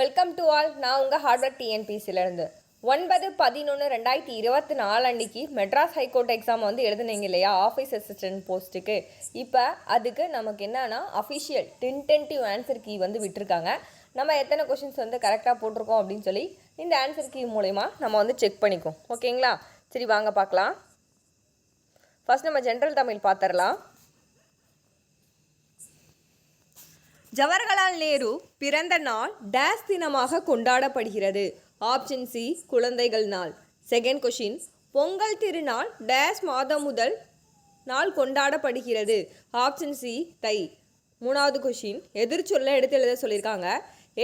Welcome to all நான் உங்கள் hardware டிஎன்பிசிலேருந்து ஒன்பது பதினொன்று ரெண்டாயிரத்தி இருபத்தி நாலு அன்னைக்கு மெட்ராஸ் ஹைகோர்ட் எக்ஸாம் வந்து எழுதுனீங்க இல்லையா? ஆஃபீஸ் அசிஸ்டன்ட் போஸ்ட்டுக்கு இப்போ அதுக்கு நமக்கு என்னன்னா அஃபிஷியல் டென்டென்டிவ் ஆன்சர் கீ வந்து விட்டுருக்காங்க. நம்ம எத்தனை கொஷின்ஸ் வந்து கரெக்டாக போட்டிருக்கோம் அப்படின்னு சொல்லி இந்த ஆன்சர் கீ மூலயமா நம்ம வந்து செக் பண்ணிக்கோம் ஓகேங்களா சரி வாங்க பார்க்கலாம். ஃபர்ஸ்ட் நம்ம ஜென்ரல் தமிழ் பார்த்துடலாம். ஜவஹர்லால் நேரு பிறந்த நாள் டேஸ் தினமாக கொண்டாடப்படுகிறது. ஆப்ஷன் சி குழந்தைகள் நாள். செகண்ட் கொஷின் பொங்கல் திருநாள் டேஸ் மாதம் முதல் நாள் கொண்டாடப்படுகிறது. ஆப்ஷன் சி தை. மூணாவது கொஷின் எதிர்ச்சொல்ல எடுத்து எழுத சொல்லியிருக்காங்க.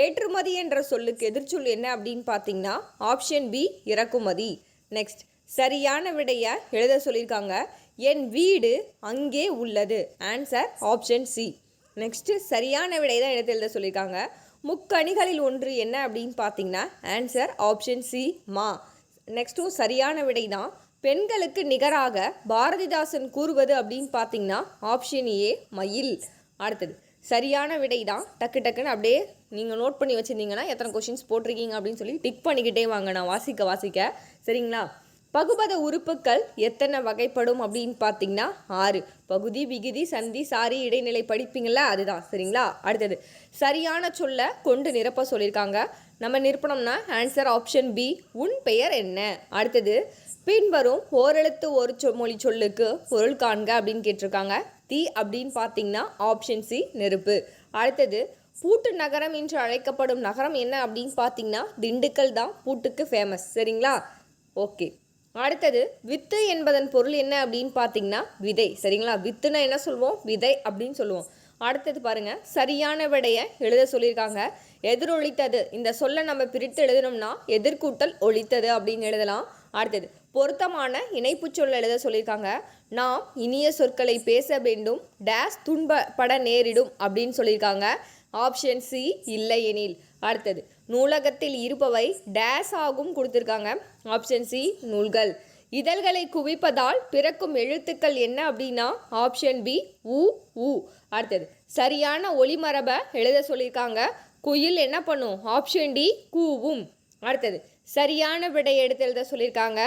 ஏற்றுமதி என்ற சொல்லுக்கு எதிர்ச்சொல் என்ன அப்படின்னு பார்த்தீங்கன்னா ஆப்ஷன் பி இறக்குமதி. நெக்ஸ்ட் சரியான விடையை எழுத சொல்லியிருக்காங்க. என் வீடு அங்கே உள்ளது. Answer option C. நெக்ஸ்ட்டு சரியான விடை தான் எடுத்து எழுத சொல்லியிருக்காங்க. முக்கணிகளில் ஒன்று என்ன அப்படின்னு பார்த்தீங்கன்னா ஆன்சர் ஆப்ஷன் சி மா. நெக்ஸ்ட்டும் சரியான விடை தான். பெண்களுக்கு நிகராக பாரதிதாசன் கூறுவது அப்படின்னு பார்த்தீங்கன்னா ஆப்ஷன் ஏ மயில். அடுத்தது சரியான விடை தான். டக்கு டக்குன்னு அப்படியே நீங்கள் நோட் பண்ணி வச்சுருந்தீங்கன்னா எத்தனை கொஷின்ஸ் போட்டிருக்கீங்க அப்படின்னு சொல்லி டிக் பண்ணிக்கிட்டே வாங்க. நான் வாசிக்க வாசிக்க. சரிங்களா? பகுபத உறுப்புக்கள் எத்தனை வகைப்படும் அப்படின்னு பார்த்தீங்கன்னா ஆறு. பகுதி விகுதி சந்தி சாரி இடைநிலை படிப்பீங்களா அதுதான். சரிங்களா? அடுத்தது சரியான சொல்ல கொண்டு நிரப்ப சொல்லியிருக்காங்க. நம்ம நிரப்பணும்னா ஆன்சர் ஆப்ஷன் பி உன் பெயர் என்ன? அடுத்தது பின்வரும் ஓரெழுத்து ஒரு சொ மொழி சொல்லுக்கு பொருள் காண்க அப்படின்னு கேட்டிருக்காங்க. தி அப்படின்னு பார்த்தீங்கன்னா ஆப்ஷன் சி நெருப்பு. அடுத்தது பூட்டு நகரம் என்று அழைக்கப்படும் நகரம் என்ன அப்படின்னு பார்த்தீங்கன்னா திண்டுக்கல் தான் பூட்டுக்கு ஃபேமஸ் சரிங்களா? ஓகே. அடுத்தது வித்து என்பதன் பொருள் என்ன அப்படின்னு பார்த்தீங்கன்னா விதை. சரிங்களா? வித்துனா என்ன சொல்லுவோம் விதை அப்படின்னு சொல்லுவோம் அடுத்தது பாருங்க சரியான விடையை எழுத சொல்லியிருக்காங்க. எதிரொலித்தது. இந்த சொல்லை நம்ம பிரித்து எழுதணும்னா எதிர்கூட்டல் ஒழித்தது அப்படின்னு எழுதலாம். அடுத்தது பொருத்தமான இணைப்பு சொல் எழுத சொல்லியிருக்காங்க. நாம் இனிய சொற்களை பேச வேண்டும் டேஸ் துன்பப்பட நேரிடும் அப்படின்னு சொல்லியிருக்காங்க. ஆப்ஷன் சி இல்லை எனில் அடுத்தது நூலகத்தில் இருப்பவை டேஸ் ஆகும் கொடுத்துருக்காங்க. ஆப்ஷன் சி நூல்கள். இதழ்களை குவிப்பதால் பிறக்கும் எழுத்துக்கள் என்ன அப்படின்னா ஆப்ஷன் பி உ உ. அடுத்தது சரியான ஒளிமரபை எழுத சொல்லியிருக்காங்க. குயில் என்ன பண்ணும்? ஆப்ஷன் டி கூவும். அடுத்தது சரியான விடை எடுத்து எழுத சொல்லியிருக்காங்க.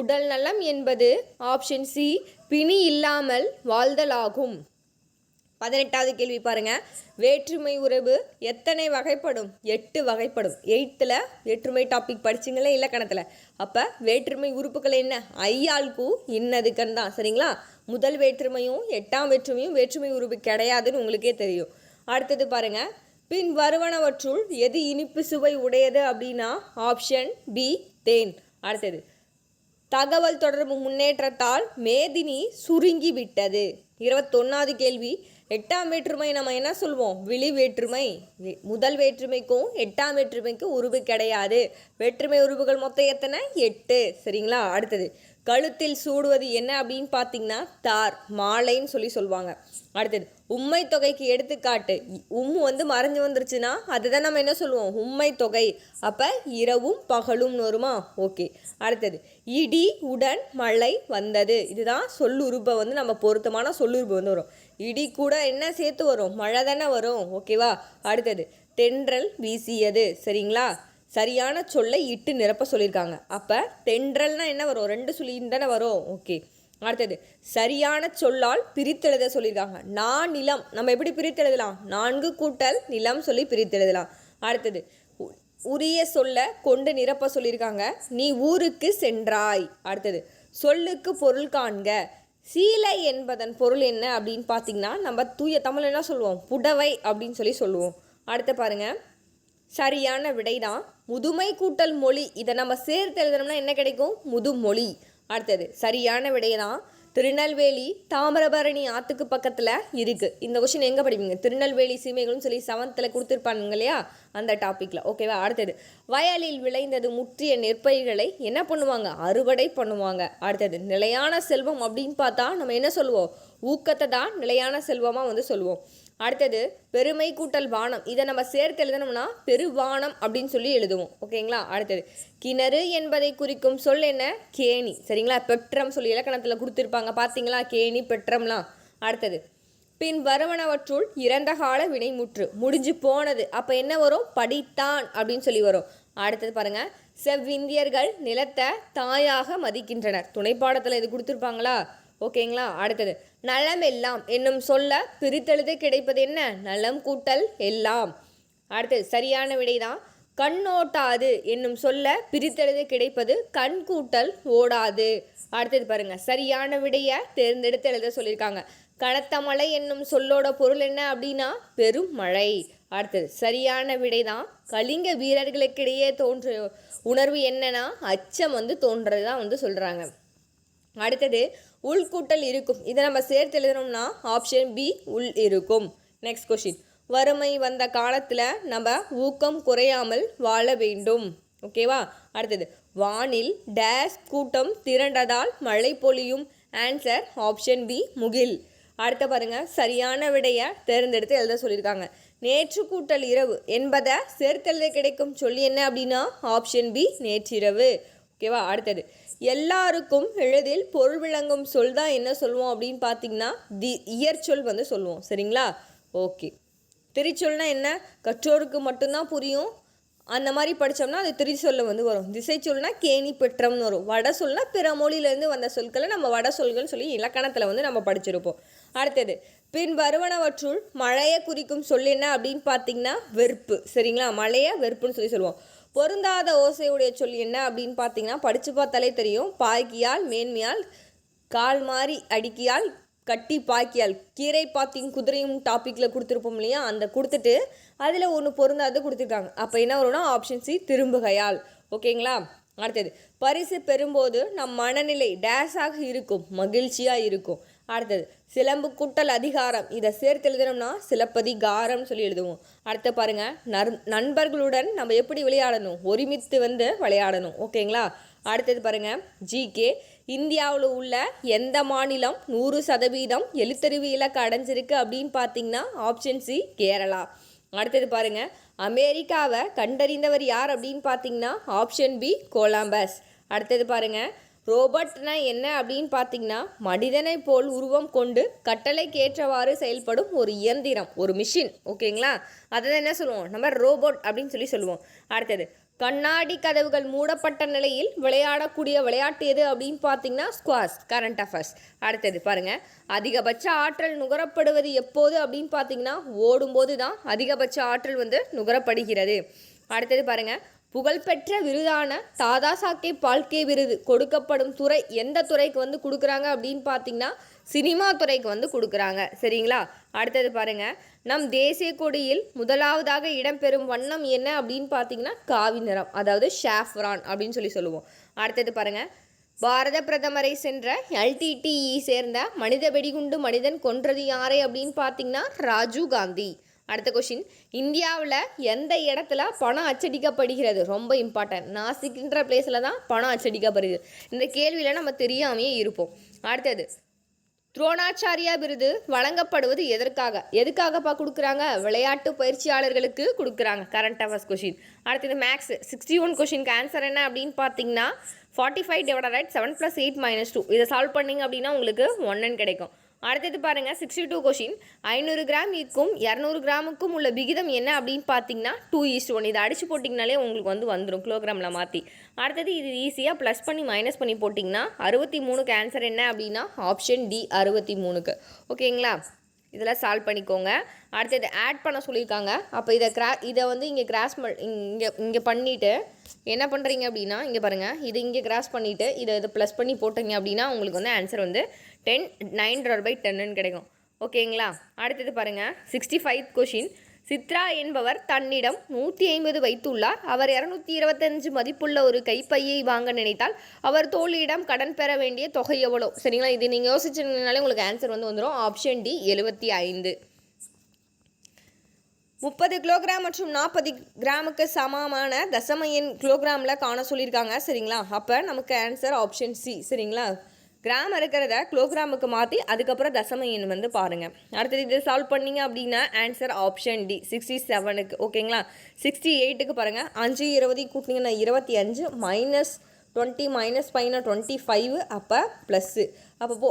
உடல் நலம் என்பது ஆப்ஷன் சி பிணி இல்லாமல் வாழ்தலாகும். பதினெட்டாவது கேள்வி பாருங்க. வேற்றுமை உறவு எத்தனை வகைப்படும்? எட்டு வகைப்படும். எயித்தில் வேற்றுமை டாபிக் படிச்சிங்களே இலக்கணத்தில் அப்போ வேற்றுமை உறுப்புகள் என்ன? ஐயாள்கு இன்னதுக்கன் தான். சரிங்களா? முதல் வேற்றுமையும் எட்டாம் வேற்றுமையும் வேற்றுமை உறுப்பு கிடையாதுன்னு உங்களுக்கே தெரியும். அடுத்தது பாருங்க. பின் வருவனவற்றுள் எது இனிப்பு சுவை உடையது அப்படின்னா ஆப்ஷன் பி தேன். அடுத்தது. தகவல் தொடர்பு முன்னேற்றத்தால் மேதினி சுருங்கி விட்டது இருபத்தொன்னாவது கேள்வி. எட்டாம் வேற்றுமை நம்ம என்ன சொல்வோம்? விழி வேற்றுமை. முதல் வேற்றுமைக்கும் எட்டாம் வேற்றுமைக்கும் உருவு கிடையாது. வேற்றுமை உருவுகள் மொத்தம் எத்தனை? எட்டு. சரிங்களா? அடுத்தது கழுத்தில் சூடுவது என்ன அப்படின்னு பார்த்தீங்கன்னா தார் மாலைன்னு சொல்லி சொல்லுவாங்க அடுத்தது உண்மை தொகைக்கு எடுத்துக்காட்டு. உம் வந்து மறைஞ்சு வந்துருச்சுன்னா அதுதான் நம்ம என்ன சொல்லுவோம் உண்மை தொகை. அப்போ இரவும் பகலும்னு வருமா? ஓகே. அடுத்தது இடி உடன் மழை வந்தது. இதுதான் சொல்லுறுப்பை வந்து நம்ம பொருத்தமான சொல்லுறுப்பு வந்து வரும். இடி கூட என்ன சேர்த்து வரும்? மழை தானே வரும். ஓகேவா அடுத்தது தென்றல் வீசியது. சரிங்களா? சரியான சொல்லை இட்டு நிரப்ப சொல்லியிருக்காங்க. அப்போ தென்றல்னால் என்ன வரும்? ரெண்டு சுழியும் தானே வரும். ஓகே அடுத்தது சரியான சொல்லால் பிரித்தெழுத சொல்லியிருக்காங்க. நான் நிலம். நம்ம எப்படி பிரித்தெழுதலாம்? நான்கு கூட்டல் நிலம் சொல்லி பிரித்தெழுதலாம். அடுத்தது உரிய சொல்ல கொண்டு நிரப்ப சொல்லியிருக்காங்க. நீ ஊருக்கு சென்றாய். அடுத்தது சொல்லுக்கு பொருள் காண்க. சீலை என்பதன் பொருள் என்ன அப்படின்னு பார்த்தீங்கன்னா நம்ம தூய தமிழ் என்ன சொல்லுவோம்? புடவை அப்படின்னு சொல்லி சொல்லுவோம். அடுத்து பாருங்க. சரியான விடை தான் முதுமை கூட்டல் மொழி இதை நம்ம சேர்த்து எழுதணும்னா என்ன கிடைக்கும்? முதுமொழி. அடுத்தது சரியான விடை தான் திருநெல்வேலி தாமிரபரணி ஆத்துக்கு பக்கத்தில் இருக்குது இந்த கொஷின் எங்கே படிப்பீங்க? திருநெல்வேலி சீமைகள்னு சொல்லி செவன்த்தில் கொடுத்துருப்பானுங்க இல்லையா? அந்த டாப்பிக்கில் ஓகேவா அடுத்தது. வயலில் விளைந்தது முற்றிய நெற்பயிர்களை என்ன பண்ணுவாங்க? அறுவடை பண்ணுவாங்க. அடுத்தது நிலையான செல்வம் அப்படின்னு பார்த்தா நம்ம என்ன சொல்லுவோம்? ஊக்கத்தை தான் நிலையான செல்வமாக வந்து சொல்லுவோம். அடுத்தது பெருமை கூட்டல் வானம். இதை நம்ம சேர்த்து எழுதணும்னா பெருவானம் அப்படின்னு சொல்லி எழுதுவோம். ஓகேங்களா? அடுத்தது கிணறு என்பதை குறிக்கும் சொல் என்ன? கேணி. சரிங்களா? பெற்றம் சொல்லி இலக்கணத்தில் கொடுத்துருப்பாங்க. பார்த்தீங்களா? கேணி பெற்றம்லாம். அடுத்தது பின் வருவனவற்றுள் இறந்த கால வினைமுற்று. முடிஞ்சு போனது. அப்போ என்ன வரும்? படித்தான் அப்படின்னு சொல்லி வரும். அடுத்தது பாருங்கள் செவ்விந்தியர்கள் நிலத்தை தாயாக மதிக்கின்றனர். துணைப்பாடத்தில் இது கொடுத்துருப்பாங்களா? ஓகேங்களா? அடுத்தது நலம் எல்லாம் என்னும் சொல்ல பிரித்தெழுத கிடைப்பது என்ன? நலம் கூட்டல் எல்லாம். அடுத்தது சரியான விடைதான் கண்ணோட்டாது என்னும் சொல்ல பிரித்தெழுது கிடைப்பது கண் கூட்டல் ஓடாது. அடுத்தது பாருங்க சரியான விடையை தேர்ந்தெடுத்து எழுத சொல்லியிருக்காங்க. கனத்த மழை என்னும் சொல்லோட பொருள் என்ன அப்படின்னா பெரும் மழை. அடுத்தது சரியான விடைதான் கலிங்க வீரர்களுக்கிடையே தோன்ற உணர்வு என்னன்னா அச்சம் வந்து தோன்றது தான் வந்து சொல்கிறாங்க அடுத்தது உள்கூட்டல் இருக்கும். இதை நம்ம சேர்த்து எழுதணும்னா ஆப்ஷன் பி உள் இருக்கும். நெக்ஸ்ட் கொஷின் வறுமை வந்த காலத்தில் நம்ம ஊக்கம் குறையாமல் வாழ வேண்டும். ஓகேவா அடுத்தது வானில் டேஸ் கூட்டம் திரண்டதால் மழை பொழியும். ஆன்சர் ஆப்ஷன் பி முகில். அடுத்த பாருங்க சரியான விடையை தேர்ந்தெடுத்து எழுத சொல்லியிருக்காங்க. நேற்று கூட்டல் இரவு. என்பதை சேர்த்தெழுத கிடைக்கும். சொல்லி என்ன அப்படின்னா ஆப்ஷன் பி நேற்றிரவு. ஓகேவா? அடுத்தது எல்லாருக்கும் எளிதில் பொருள் விளங்கும் சொல் தான் என்ன சொல்லுவோம் அப்படின்னு பார்த்தீங்கன்னா தி இயற்சொல் வந்து சொல்லுவோம் சரிங்களா? ஓகே. திரிச்சொல்னா என்ன? கற்றோருக்கு மட்டும்தான் புரியும். அந்த மாதிரி படித்தோம்னா அது திரிசொல்ல வந்து வரும். திசை சொல்னா கேணி பெற்றம்னு வரும். வட சொல்னா பிற மொழியிலேருந்து வந்த சொற்களை நம்ம வட சொல்கள்னு சொல்லி இலக்கணத்தில் வந்து நம்ம படிச்சிருப்போம். அடுத்தது பின் வருவனவற்றுள் மழையை குறிக்கும் சொல் என்ன அப்படின்னு பார்த்தீங்கன்னா வெறுப்பு. சரிங்களா? மழையை வெறுப்புன்னு சொல்லி சொல்லுவோம். பொருந்தாத ஓசையுடைய சொல் என்ன அப்படின்னு பார்த்தீங்கன்னா படித்து பார்த்தாலே தெரியும். பாய்க்கியால் மேன்மையால் கால் மாறி அடிக்கியால் கட்டி பாக்கியால் கீரை பாத்தியும் குதிரையும் டாப்பிக்கில் கொடுத்துருப்போம் இல்லையா? அந்த கொடுத்துட்டு அதில் ஒன்று பொருந்தாது கொடுத்துருக்காங்க. அப்போ என்ன வரும்னா ஆப்ஷன் சி திரும்புகையால். ஓகேங்களா? அடுத்தது பரிசு பெறும்போது நம் மனநிலை டேஸாக இருக்கும் மகிழ்ச்சியாக இருக்கும். அடுத்தது சிலம்பு கூட்டல் அதிகாரம். இதை சேர்த்து எழுதணும்னா சிலப்பதிகாரம்னு சொல்லி எழுதுவோம். அடுத்து பாருங்கள் நர் நண்பர்களுடன் நம்ம எப்படி விளையாடணும்? ஒருமித்து வந்து விளையாடணும். ஓகேங்களா? அடுத்தது பாருங்கள் ஜிகே இந்தியாவில் உள்ள எந்த மாநிலம் நூறு சதவீதம் எழுத்தறிவு இலக்கு அடைஞ்சிருக்கு அப்படின்னு பார்த்தீங்கன்னா ஆப்ஷன் சி கேரளா. அடுத்தது பாருங்கள் அமெரிக்காவை கண்டறிந்தவர் யார் அப்படின்னு பார்த்தீங்கன்னா ஆப்ஷன் பி கொலம்பஸ். அடுத்தது பாருங்கள் ரோபோட்னா என்ன அப்படின்னு பார்த்தீங்கன்னா மனிதனை போல் உருவம் கொண்டு கட்டளைக்கு ஏற்றவாறு செயல்படும் ஒரு இயந்திரம் ஒரு மிஷின் ஓகேங்களா? அதை தான் என்ன சொல்லுவோம்? நம்ம ரோபோட் அப்படின்னு சொல்லி சொல்லுவோம். அடுத்தது கண்ணாடி கதவுகள் மூடப்பட்ட நிலையில் விளையாடக்கூடிய விளையாட்டு எது அப்படின்னு பார்த்தீங்கன்னா ஸ்குவாஸ் கரண்ட் அஃபேர்ஸ் அடுத்தது பாருங்கள் அதிகபட்ச ஆற்றல் நுகரப்படுவது எப்போது அப்படின்னு பார்த்தீங்கன்னா ஓடும்போது தான் அதிகபட்ச ஆற்றல் வந்து நுகரப்படுகிறது. அடுத்தது பாருங்கள் புகழ்பெற்ற விருதான தாதா சாக்கே பால்கே விருது கொடுக்கப்படும் துறை எந்த துறைக்கு வந்து கொடுக்குறாங்க அப்படின்னு பார்த்தீங்கன்னா சினிமா துறைக்கு வந்து கொடுக்குறாங்க. சரிங்களா? அடுத்தது பாருங்க. நம் தேசிய கொடியில் முதலாவதாக இடம்பெறும் வண்ணம் என்ன அப்படின்னு பார்த்தீங்கன்னா காவி நிறம் அதாவது ஷாஃப்ரான் அப்படின்னு சொல்லி சொல்லுவோம். அடுத்தது பாருங்க. பாரத பிரதமரை சென்ற எல்டிடிஇ சேர்ந்த மனித வெடிகுண்டு மனிதன் கொன்றது யாரை அப்படின்னு பார்த்தீங்கன்னா ராஜீவ் காந்தி. அடுத்த கொஷின் இந்தியாவில் எந்த இடத்துல பணம் அச்சடிக்கப்படுகிறது? ரொம்ப இம்பார்ட்டன்ட் நாசிக்ன்ற பிளேஸில் தான் பணம் அச்சடிக்கப்படுகிறது இந்த கேள்வியில் நம்ம தெரியாமையே இருப்போம். அடுத்தது துரோணாச்சாரியா விருது வழங்கப்படுவது எதற்காக? எதுக்காகப்பா கொடுக்குறாங்க? விளையாட்டு பயிற்சியாளர்களுக்கு கொடுக்குறாங்க. கரண்ட் அஃபர்ஸ் கொஷின் அடுத்தது மேக்ஸ் சிக்ஸ்டி ஒன் கொஷினுக்கு ஆன்சர் என்ன அப்படின்னு பார்த்தீங்கன்னா forty five divide right seven plus eight minus two இதை சால்வ் பண்ணிங்க அப்படின்னா உங்களுக்கு ஒன்னு கிடைக்கும். அடுத்தது பாருங்கள் சிக்ஸ்டி டூ கொஷின் ஐநூறு கிராம் இருக்கும் இரநூறு கிராமுக்கும் உள்ள விகிதம் என்ன அப்படின்னு பார்த்தீங்கன்னா டூ ஈஸ்ட் ஒன் இதை அடிச்சு போட்டிங்கனாலே உங்களுக்கு வந்து வந்துடும் கிலோகிராமில் மாற்றி அடுத்தது இது ஈஸியாக ப்ளஸ் பண்ணி மைனஸ் பண்ணி போட்டிங்கன்னா அறுபத்தி மூணுக்கு ஆன்சர் என்ன அப்படின்னா ஆப்ஷன் டி அறுபத்தி மூணுக்கு. ஓகேங்களா இதெல்லாம் சால்வ் பண்ணிக்கோங்க. அடுத்தது ஆட் பண்ண சொல்லியிருக்காங்க. அப்போ இதை கிரா இதை வந்து இங்கே கிராஸ் இங்கே இங்கே பண்ணிவிட்டு என்ன பண்ணுறீங்க அப்படின்னா இங்கே பாருங்கள் இது இங்கே கிராஸ் பண்ணிவிட்டு இதை இதை ப்ளஸ் பண்ணி போட்டீங்க அப்படின்னா உங்களுக்கு வந்து ஆன்சர் வந்து டென் நைன் ட்ரால் பை டென்னு கிடைக்கும். ஓகேங்களா? அடுத்தது பாருங்கள் சிக்ஸ்டி ஃபைவ் கொஷின் சித்ரா என்பவர் தன்னிடம் நூற்றி ஐம்பது வைத்துள்ளார். அவர் இரநூத்தி இருபத்தஞ்சு மதிப்புள்ள ஒரு கைப்பையை வாங்க நினைத்தால் அவர் தோழியிடம் கடன் பெற வேண்டிய தொகை எவ்வளோ சரிங்களா? இது நீங்கள் யோசிச்சிருந்தீங்கனாலே உங்களுக்கு ஆன்சர் வந்து வந்துடும் ஆப்ஷன் டி எழுபத்தி ஐந்து. முப்பது கிலோகிராம் மற்றும் நாற்பது கிராமுக்கு சமமான தசம எண் கிலோகிராமில் காண சொல்லியிருக்காங்க. சரிங்களா? அப்போ நமக்கு ஆன்சர் ஆப்ஷன் சி சரிங்களா? கிராம் இருக்கிறத கிலோகிராமுக்கு மாற்றி அதுக்கப்புறம் தசம எண் வந்து பாருங்கள் அடுத்தது இதை சால்வ் பண்ணீங்க அப்படின்னா ஆன்சர் ஆப்ஷன் டி சிக்ஸ்டி செவனுக்கு ஓகேங்களா சிக்ஸ்டி எயிட்டுக்கு பாருங்கள் அஞ்சு இருபது கூட்டிங்கன்னா இருபத்தி அஞ்சு மைனஸ் டுவெண்ட்டி மைனஸ் ஃபைவ்னா டுவெண்ட்டி ஃபைவ் அப்போ ப்ளஸ்ஸு அப்போ போ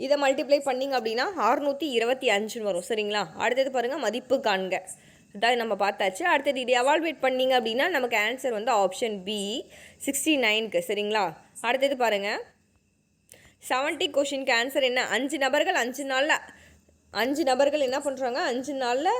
இதை மல்டிப்ளை பண்ணிங்க அப்படின்னா அறுநூற்றி இருபத்தி அஞ்சுன்னு வரும் சரிங்களா? அடுத்தது பாருங்கள் மதிப்பு காண்க. இதான் நம்ம பார்த்தாச்சு. அடுத்தது இது எவால்வேட் பண்ணிங்க அப்படின்னா நமக்கு ஆன்சர் வந்து ஆப்ஷன் பி சிக்ஸ்டி நைனுக்கு சரிங்களா? அடுத்தது பாருங்கள் செவன்ட்டி கொஷினுக்கு ஆன்சர் என்ன? அஞ்சு நபர்கள் அஞ்சு நாளில் அஞ்சு நபர்கள் என்ன பண்ணுறாங்க அஞ்சு நாளில்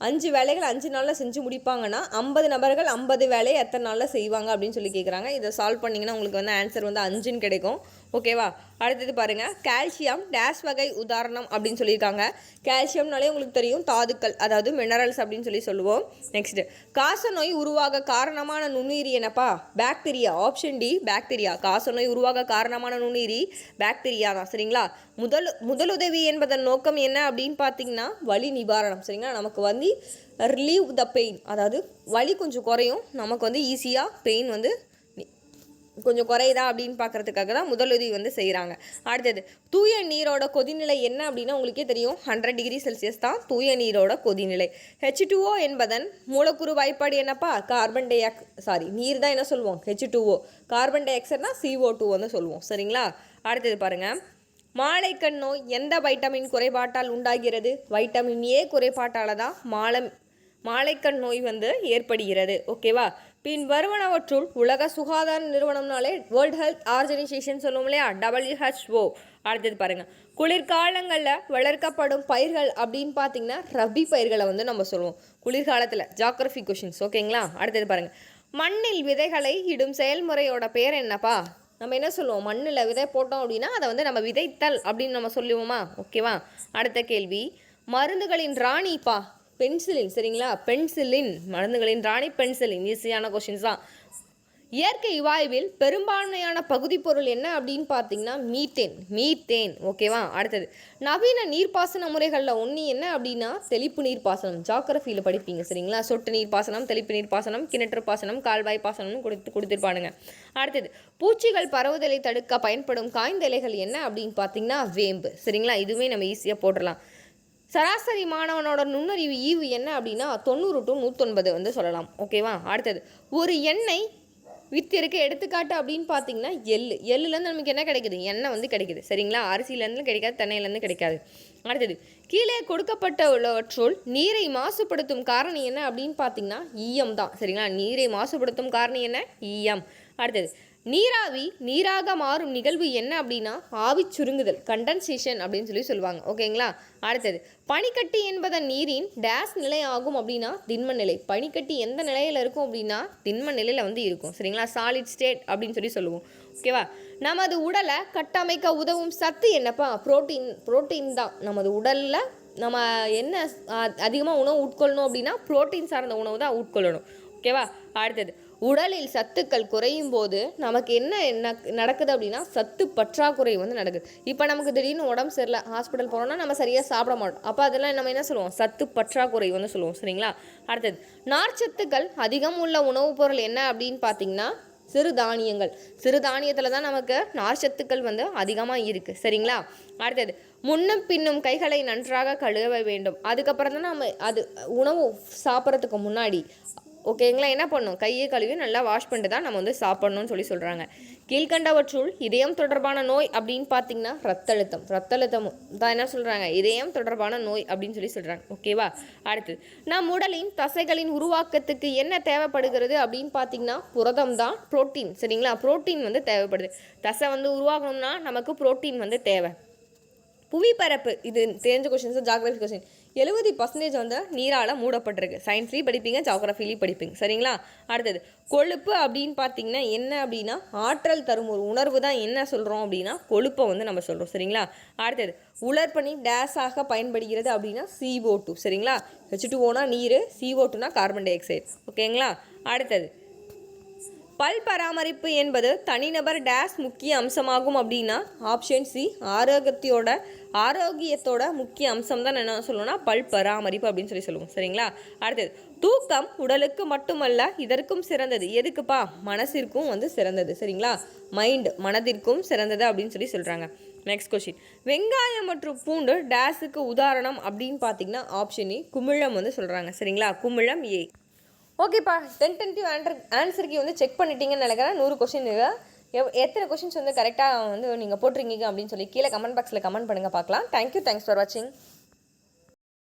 அஞ்சு வேலைகள் அஞ்சு நாளில் செஞ்சு முடிப்பாங்கன்னா ஐம்பது நபர்கள் ஐம்பது வேலையை எத்தனை நாளில் செய்வாங்க அப்படின்னு சொல்லி கேட்குறாங்க இதை சால்வ் பண்ணிங்கன்னா உங்களுக்கு வந்து ஆன்சர் வந்து அஞ்சுன்னு கிடைக்கும். ஓகேவா? அடுத்தது பாருங்கள் கால்சியம் டேஸ் வகை உதாரணம் அப்படின்னு சொல்லியிருக்காங்க. கால்சியம்னாலே உங்களுக்கு தெரியும் தாதுக்கள் அதாவது மினரல்ஸ் அப்படின்னு சொல்லி சொல்லுவோம். நெக்ஸ்ட்டு காச நோய் உருவாக காரணமான நுண்ணுயிரி என்னப்பா? பாக்டீரியா ஆப்ஷன் டி பாக்டீரியா காச நோய் உருவாக காரணமான நுண்ணுயிரி பாக்டீரியா தான். சரிங்களா? முதல் முதலுதவி என்பதன் நோக்கம் என்ன அப்படின்னு பார்த்தீங்கன்னா வலி நிவாரணம். சரிங்களா? நமக்கு வந்து ரிலீவ் த பெயின் அதாவது வலி கொஞ்சம் குறையும். நமக்கு வந்து ஈஸியாக பெயின் வந்து கொஞ்சம் குறையுதா அப்படின்னு பார்க்கறதுக்காக தான் முதலுதவி வந்து செய்கிறாங்க அடுத்தது தூய நீரோட கொதிநிலை என்ன அப்படின்னா உங்களுக்கே தெரியும். ஹண்ட்ரட் டிகிரி செல்சியஸ் தான் தூய நீரோட கொதிநிலை. ஹெச் டூஓ என்பதன் மூலக்கூறு வாய்ப்பாடு என்னப்பா? கார்பன் டை ஆக் சாரி நீர் தான் என்ன சொல்லுவோம் ஹெச் டூஓ கார்பன் டை ஆக்சைட்னா சிஓ டூ வந்து சொல்லுவோம் சரிங்களா? அடுத்தது பாருங்கள் மாலைக்கண் நோய் எந்த வைட்டமின் குறைபாட்டால் உண்டாகிறது? வைட்டமின் ஏ குறைபாட்டால் தான் மாலம் மாலைக்கண் நோய் வந்து ஏற்படுகிறது. ஓகேவா? பின் வருவனவற்றுள் உலக சுகாதார நிறுவனம்னாலே வேர்ல்ட் ஹெல்த் ஆர்கனைசேஷன் சொல்லுவோம் இல்லையா? டபிள்யூஹெச்ஓ அடுத்தது பாருங்கள் குளிர்காலங்களில் வளர்க்கப்படும் பயிர்கள் அப்படின்னு பார்த்தீங்கன்னா ரபி பயிர்களை வந்து நம்ம சொல்லுவோம். குளிர்காலத்தில் ஜாக்ரஃபி கொஷின்ஸ் ஓகேங்களா? அடுத்தது பாருங்கள் மண்ணில் விதைகளை இடும் செயல்முறையோட பேர் என்னப்பா? நம்ம என்ன சொல்லுவோம்? மண்ணில் விதை போட்டோம் அப்படின்னா அதை வந்து நம்ம விதைத்தல் அப்படின்னு நம்ம சொல்லுவோமா? ஓகேவா? அடுத்த கேள்வி. மருந்துகளின் ராணிப்பா? பென்சிலின் சரிங்களா? பென்சிலின் மருந்துகளின் ராணி பென்சிலின் ஈஸியான கொஷின்ஸ் தான். இயற்கை வாயுவில் பெரும்பான்மையான பகுதி பொருள் என்ன அப்படின்னு பார்த்தீங்கன்னா மீத்தேன். மீத்தேன் ஓகேவா அடுத்தது நவீன நீர்ப்பாசன முறைகளில் ஒன்று என்ன அப்படின்னா தெளிப்பு நீர்ப்பாசனம். ஜாக்கிரஃபியில் படிப்பீங்க சரிங்களா? சொட்டு நீர்ப்பாசனம் தெளிப்பு நீர்ப்பாசனம் கிணற்று பாசனம் கால்வாய் பாசனம்னு கொடுத்து கொடுத்துருப்பானுங்க. அடுத்தது பூச்சிகள் பரவுதலை தடுக்க பயன்படும் காய்ந்த இலைகள் என்ன அப்படின்னு பார்த்தீங்கன்னா வேம்பு சரிங்களா? இதுவுமே நம்ம ஈஸியாக போட்டுடலாம் சராசரி மாணவனோட நுண்ணறிவு ஈவு என்ன அப்படின்னா தொண்ணூறு டு நூற்றொன்பது வந்து சொல்லலாம். ஓகேவா அடுத்தது ஒரு எண்ணெய் வித்திருக்கு எடுத்துக்காட்டு அப்படின்னு பார்த்தீங்கன்னா எள்ளு. எள்ளுலேருந்து நமக்கு என்ன கிடைக்குது? எண்ணெய் வந்து கிடைக்குது. சரிங்களா? அரிசியிலேருந்து கிடைக்காது தென்னையிலேருந்து கிடைக்காது. அடுத்தது கீழே கொடுக்கப்பட்ட உள்ளவற்றுள் நீரை மாசுபடுத்தும் காரணி என்ன அப்படின்னு பார்த்தீங்கன்னா ஈயம் தான். சரிங்களா? நீரை மாசுபடுத்தும் காரணி என்ன? ஈயம். அடுத்தது நீராவி நீராக மாறும் நிகழ்வு என்ன அப்படின்னா ஆவி சுருங்குதல் கண்டன்சேஷன் அப்படின்னு சொல்லி சொல்லுவாங்க. ஓகேங்களா அடுத்தது பனிக்கட்டி என்பதன் நீரின் டேஸ் நிலை ஆகும் அப்படின்னா திண்ம நிலை பனிக்கட்டி எந்த நிலையில் இருக்கும் அப்படின்னா திண்ம நிலையில் வந்து இருக்கும். சரிங்களா? சாலிட் ஸ்டேட் அப்படின்னு சொல்லி சொல்லுவோம். ஓகேவா நமது உடலை கட்டமைக்க உதவும் சத்து என்னப்பா? புரோட்டீன் புரோட்டீன் தான். நமது உடலில் நம்ம என்ன அதிகமாக உணவு உட்கொள்ளணும் அப்படின்னா புரோட்டீன் சார்ந்த உணவு தான் உட்கொள்ளணும். ஓகேவா அடுத்தது உடலில் சத்துக்கள் குறையும் போது நமக்கு என்ன என்ன நடக்குது அப்படின்னா சத்து பற்றாக்குறை வந்து நடக்குது. இப்போ நமக்கு திடீர்னு உடம்பு சரியில்லை ஹாஸ்பிட்டல் போனோம்னா நம்ம சரியாக சாப்பிட மாட்டோம். அப்போ அதெல்லாம் நம்ம என்ன சொல்லுவோம்? சத்து பற்றாக்குறை வந்து சொல்லுவோம் சரிங்களா? அடுத்தது நார்ச்சத்துக்கள் அதிகம் உள்ள உணவுப் பொருள் என்ன அப்படின்னு பார்த்தீங்கன்னா சிறுதானியங்கள். சிறுதானியத்தில் தான் நமக்கு நார்ச்சத்துக்கள் வந்து அதிகமாக இருக்குது சரிங்களா? அடுத்தது முன்னும் பின்னும் கைகளை நன்றாக கழுவ வேண்டும். அதுக்கப்புறம் தான் நம்ம அது உணவு சாப்பிட்றதுக்கு முன்னாடி ஓகேங்களா என்ன பண்ணும்? கையை கழுவி நல்லா வாஷ் பண்ணிட்டு தான் நம்ம வந்து சாப்பிட்ணும்னு சொல்லி சொல்கிறாங்க கீழ்கண்டவற்றுள் இதயம் தொடர்பான நோய் அப்படின்னு பார்த்தீங்கன்னா ரத்த அழுத்தம் ரத்த அழுத்தம் தான் என்ன சொல்கிறாங்க இதயம் தொடர்பான நோய் அப்படின்னு சொல்லி சொல்கிறாங்க ஓகேவா அடுத்து நம் உடலின் தசைகளின் உருவாக்கத்துக்கு என்ன தேவைப்படுகிறது அப்படின்னு பார்த்தீங்கன்னா புரதம் தான் புரோட்டீன் சரிங்களா? புரோட்டீன் வந்து தேவைப்படுது. தசை வந்து உருவாகணும்னா நமக்கு புரோட்டீன் வந்து தேவை. புவிப்பரப்பு இது தெரிஞ்ச கொஷின்ஸ் ஜாகிரபி கொஷின் எழுபது பர்சன்டேஜ் வந்து நீரால் மூடப்பட்டிருக்கு. சயின்ஸ்லேயும் படிப்பீங்க ஜாகிரஃபிலையும் படிப்பீங்க. சரிங்களா? அடுத்தது கொழுப்பு அப்படின்னு பார்த்தீங்கன்னா என்ன அப்படின்னா ஆற்றல் தரும் ஒரு உணர்வு தான் என்ன சொல்கிறோம் அப்படின்னா கொழுப்பை வந்து நம்ம சொல்கிறோம் சரிங்களா? அடுத்தது உலர்பனி டேஸாக பயன்படுகிறது அப்படின்னா சிஓ டூ சரிங்களா? ஹெச் ஓனால் நீர் சிஓ டூனா கார்பன் டை ஆக்சைடு ஓகேங்களா? அடுத்தது பல் பராமரிப்பு என்பது தனிநபர் டேஸ் முக்கிய அம்சமாகும் அப்படின்னா ஆப்ஷன் சி ஆரோக்கியத்தோட ஆரோக்கியத்தோட முக்கிய அம்சம் தான் என்ன சொல்லணும்னா பல் பராமரிப்பு அப்படின்னு சொல்லி சொல்லுவோம். சரிங்களா? அடுத்தது தூக்கம் உடலுக்கு மட்டுமல்ல இதற்கும் சிறந்தது. எதுக்குப்பா? மனசிற்கும் வந்து சிறந்தது. சரிங்களா? மைண்ட் மனதிற்கும் சிறந்தது அப்படின்னு சொல்லி சொல்கிறாங்க நெக்ஸ்ட் கொஷின் வெங்காயம் மற்றும் பூண்டு டேஸுக்கு உதாரணம் அப்படின்னு பார்த்தீங்கன்னா ஆப்ஷன் ஏ குமிழம் வந்து சொல்கிறாங்க சரிங்களா? குமிழம் ஏ ஓகேப்பா டென்டென்டிவ் ஆன்சர் ஆன்சருக்கு வந்து செக் பண்ணிட்டீங்கன்னு நினைக்கிறேன். நூறு கொஸ்டின் எவ் எத்தனை கொஷின்ஸ் வந்து கரெக்டாக வந்து நீங்கள் போட்டிருக்கீங்க அப்படின்னு சொல்லி கீழே கமெண்ட் பாக்ஸில் கமெண்ட் பண்ணுங்கள் பார்க்கலாம். தேங்க்யூ தேங்க்ஸ் ஃபார் வாட்சிங்